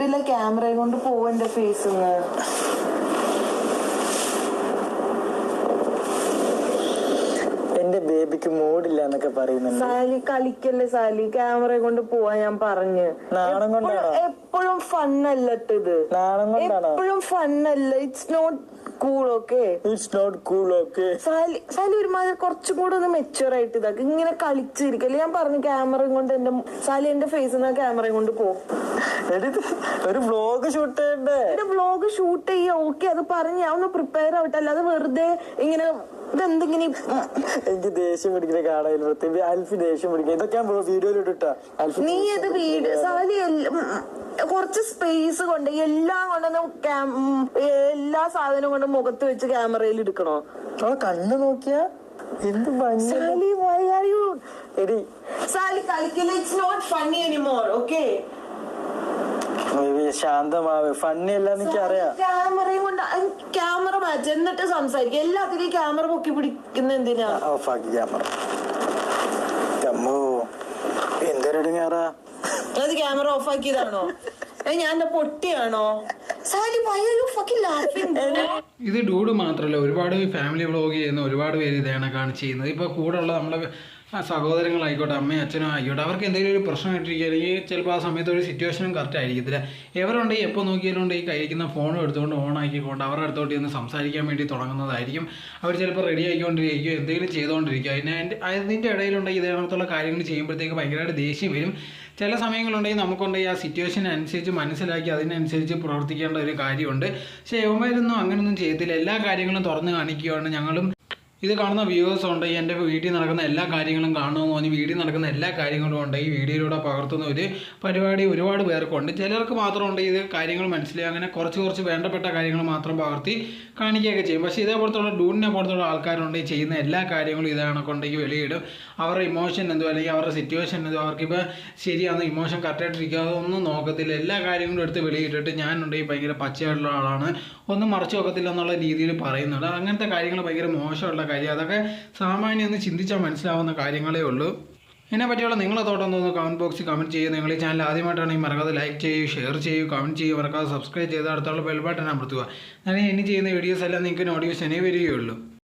മൂഡില്ല camera കൊണ്ട് പോവണ്ട face എന്റെ ബേബിക്ക് മൂടില്ല എന്നൊക്കെ പറയുന്നുണ്ട്. സാലി കളിക്കല്ലേ സാലി? ക്യാമറ കൊണ്ട് പോവാൻ ഞാൻ പറഞ്ഞു. നാണം കൊണ്ടാണോ? എപ്പോഴും ഫണ്ണല്ലട്ട് ഇത്. നാണം കൊണ്ടാണോ? എപ്പോഴും ഫണ്ണല്ല it's not cool okay it's not cool okay Sali Sali ഒരുമാതിരി കുറച്ചും കൂടെ ഒന്ന് മെച്ചുവർ ആയിട്ട് ഇതാക്കി. ഇങ്ങനെ കളിച്ചിരിക്കല്ലേ ഞാൻ പറഞ്ഞു ക്യാമറ കൊണ്ട് എന്റെ സാലി എന്റെ ഫേസ് നിന്ന് ക്യാമറ കൊണ്ട് പോകും ഒരു വ്ലോഗ് ഷൂട്ട് ചെയ്യണ്ടേ? എന്റെ വ്ലോഗ് ഷൂട്ട് ചെയ്യാ ഓക്കെ അത് പറഞ്ഞ് ഞാൻ ഒന്ന് പ്രിപ്പയർ ആവട്ടെ. അല്ലാതെ വെറുതെ ഇങ്ങനെ ഇതെന്തിങ്ങനെ എനിക്ക് ദേഷ്യം പിടിക്കുന്ന കാണാൻ പ്രത്യേകിച്ച് അൽഫി ദേഷ്യം പിടിക്കുക ഇതൊക്കെ ഞാൻ വീഡിയോയിൽ ഇട്ടിട്ടാ. നീ ഇത് വീട് സാലി കുറച്ച് സ്പേസ് കൊണ്ട് എല്ലാം കൊണ്ട് എല്ലാ സാധനവും കൊണ്ട് മുഖത്ത് വെച്ച് ക്യാമറയിൽ എടുക്കണോ അവളെ കണ്ണ് നോക്കിയാ എന്ത് ഭംഗി സാലി വൈ ആർ യു എടി സാലി കളിക്കില്ല it's not funny anymore okay baby ശാന്തമാവ്. Funny അല്ല എനിക്ക് അറിയാം ക്യാമറയും കൊണ്ട് ക്യാമറ മാച്ച് എന്നിട്ട് സംസാരിക്കും. എല്ലാത്തിനും ക്യാമറ പൊക്കി പിടിക്കുന്ന എന്തിനാ? ക്യാമറ അമ്മോ എന്തൊരടുങ്ങാറാ അത് ക്യാമറ ഓഫ് ആക്കിയതാണോ ഞാൻ എന്താ പൊട്ടിയാണോ? Sali why you fucking laughing ഇത് ഡൂഡ് മാത്രല്ല ഒരുപാട് ഫാമിലി വ്ളോഗ് ചെയ്യുന്ന ഒരുപാട് പേര് ഇതാണ് കാണിച്ചു ചെയ്യുന്നത്. ഇപ്പൊ കൂടെ ഉള്ള നമ്മളെ സഹോദരങ്ങളായിക്കോട്ടെ അമ്മയും അച്ഛനും ആയിക്കോട്ടെ അവർക്ക് എന്തെങ്കിലും ഒരു പ്രശ്നം അല്ലെങ്കിൽ ചിലപ്പോൾ ആ സമയത്ത് ഒരു സിറ്റുവേഷനും കറക്റ്റ് ആയിരിക്കത്തില്ല. എവരുണ്ടെങ്കിൽ എപ്പോൾ നോക്കിയാലും ഈ കഴിക്കുന്ന ഫോണും എടുത്തുകൊണ്ട് ഓൺ ആക്കിക്കൊണ്ട് അവരുടെ അടുത്തോട്ട് ഇന്ന് സംസാരിക്കാൻ വേണ്ടി തുടങ്ങുന്നതായിരിക്കും. അവർ ചിലപ്പോൾ റെഡി ആയിക്കൊണ്ടിരിക്കുകയോ എന്തെങ്കിലും ചെയ്തുകൊണ്ടിരിക്കുക അതിന് അതിന്റെ അതിന്റെ ഇടയിലുണ്ടെങ്കിൽ ഇതേണത്തുള്ള കാര്യങ്ങൾ ചെയ്യുമ്പോഴത്തേക്ക് ഭയങ്കരമായിട്ട് ദേഷ്യം വരും. ചില സമയങ്ങളുണ്ടെങ്കിൽ നമുക്കുണ്ടെങ്കിൽ ആ സിറ്റുവേഷൻ അനുസരിച്ച് മനസ്സിലാക്കി അതിനനുസരിച്ച് പ്രവർത്തിക്കേണ്ട ഒരു കാര്യമുണ്ട്. പക്ഷേ യവന്മാരൊന്നും അങ്ങനെയൊന്നും ചെയ്യത്തില്ല. എല്ലാ കാര്യങ്ങളും തുറന്നു കാണിക്കുകയാണ് ഞങ്ങളും. ഇത് കാണുന്ന വ്യൂവേഴ്സ് ഉണ്ട് എന്റെ വീട്ടിൽ നടക്കുന്ന എല്ലാ കാര്യങ്ങളും കാണുമെന്ന് തോന്നി വീട്ടിൽ നടക്കുന്ന എല്ലാ കാര്യങ്ങളും ഉണ്ട് ഈ വീഡിയോയിലൂടെ പകർത്തുന്ന ഒരു പരിപാടി ഒരുപാട് പേർക്കുണ്ട് ചിലർക്ക് മാത്രമുണ്ട് ഇത് കാര്യങ്ങൾ മനസ്സിലായി അങ്ങനെ കുറച്ച് കുറച്ച് വേണ്ടപ്പെട്ട കാര്യങ്ങൾ മാത്രം പകർത്തി കാണിക്കുകയൊക്കെ ചെയ്യും. പക്ഷേ ഇതേപോലത്തുള്ള ഡൂണിനെ പോലത്തുള്ള ആൾക്കാരുണ്ട് ചെയ്യുന്ന എല്ലാ കാര്യങ്ങളും ഇതാണ് കൊണ്ടെങ്കിൽ വെളിയിടും. അവരുടെ ഇമോഷൻ എന്തോ അല്ലെങ്കിൽ അവരുടെ സിറ്റുവേഷൻ എന്തോ അവർക്കിപ്പോൾ ശരിയാണെന്ന് ഇമോഷൻ കറക്റ്റായിട്ടിരിക്കാതെ ഒന്നും നോക്കത്തില്ല. എല്ലാ കാര്യങ്ങളും എടുത്ത് വെളിയിട്ടിട്ട് ഞാനുണ്ടെങ്കിൽ ഭയങ്കര പച്ചയായിട്ടുള്ള ആളാണ്. ഒന്നും മറച്ചു നോക്കത്തില്ല എന്നുള്ള രീതിയിൽ പറയുന്നുണ്ട്. അങ്ങനത്തെ കാര്യങ്ങൾ ഭയങ്കര മോശമുള്ള കാര്യം. അതൊക്കെ സാമാന്യം ഒന്ന് ചിന്തിച്ചാൽ മനസ്സിലാവുന്ന കാര്യങ്ങളേ ഉള്ളൂ. ഇതിനെ പറ്റിയുള്ള നിങ്ങളെ തോട്ടം തോന്നുന്നു കമന്റ് ബോക്സിൽ കമന്റ് ചെയ്യുക. നിങ്ങൾ ഈ ചാനൽ ആദ്യമായിട്ടാണെങ്കിൽ മറക്കാതെ ലൈക്ക് ചെയ്യൂ ഷെയർ ചെയ്യൂ കമന്റ് ചെയ്യൂ. മറക്കാതെ സബ്സ്ക്രൈബ് ചെയ്ത് അടുത്തുള്ള ബെൽ ബട്ടൺ അമർത്തുക. അങ്ങനെ ഇനി ചെയ്യുന്ന വീഡിയോസ് എല്ലാം നിങ്ങൾക്ക് നോട്ടിഫിക്കേഷനേ വരികയുള്ളൂ.